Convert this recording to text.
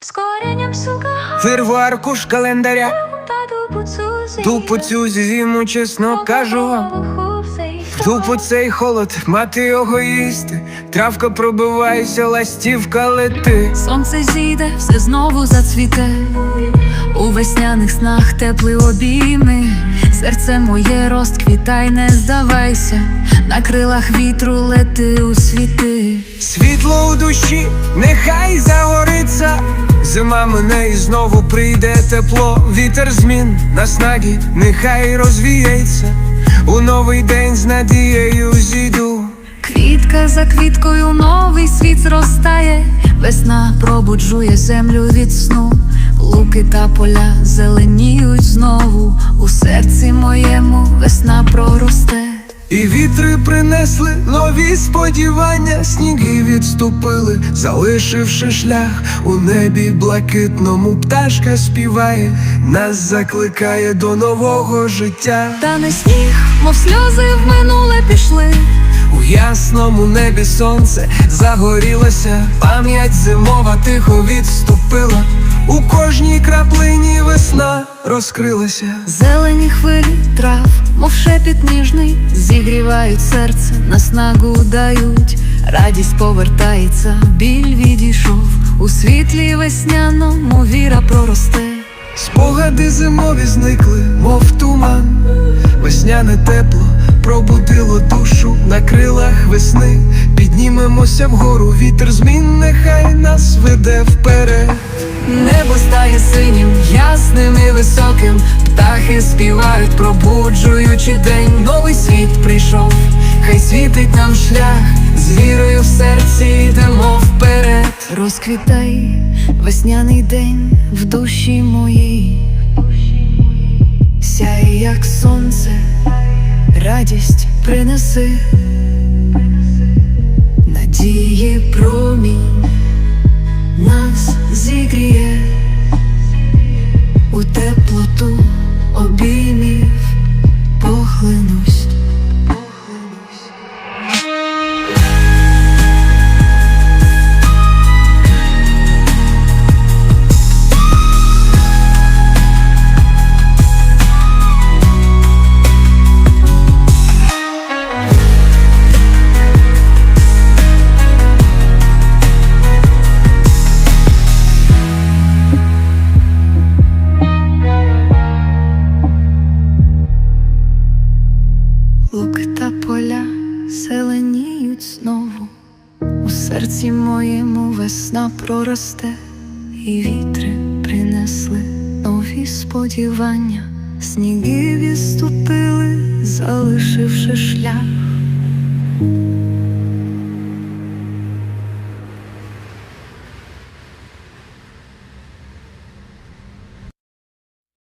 З коренням сука Вирву аркуш календаря, тупо цю зиму, чесно кажу вам. Тупо цей холод, мати його їсти. Травка пробивається, ластівка лети. Сонце зійде, все знову зацвіте. У весняних снах теплі обійми. Серце моє розквітай, не здавайся. На крилах вітру лети у світи. Світло у душі, нехай загориться. Зима мене і знову прийде тепло. Вітер змін на снагі, нехай розвіється. У новий день з надією зійду. Квітка за квіткою новий світ зростає. Весна пробуджує землю від сну. Луки та поля зеленіють знову. У серці моєму весна проросте. І вітри принесли нові сподівання, сніги відступили, залишивши шлях у небі блакитному пташка співає, нас закликає до нового життя. Та не сніг, мов сльози в минуле пішли. У ясному небі сонце загорілося, пам'ять зимова тихо відступила. У кожній краплині весна розкрилася. Зелені хвилі трав, зігрівають серце, наснагу дають, радість повертається, біль відійшов, у світлі весняному віра проросте. Спогади зимові зникли, мов туман, весняне тепло пробудило душу на крилах весни. Піднімемося вгору, вітер змін, нехай нас веде вперед. Небо стає синім, ясним і високим, птахи співають, пробуджуючи день, новий світ прийшов, хай світить нам шлях, з вірою в серці йдемо вперед. Розквітай весняний день в душі моїй, сяй, як сонце, радість принеси, надії промінь зеленіють знову, у серці моєму весна проросте, і вітри принесли нові сподівання, сніги відступили, залишивши шлях.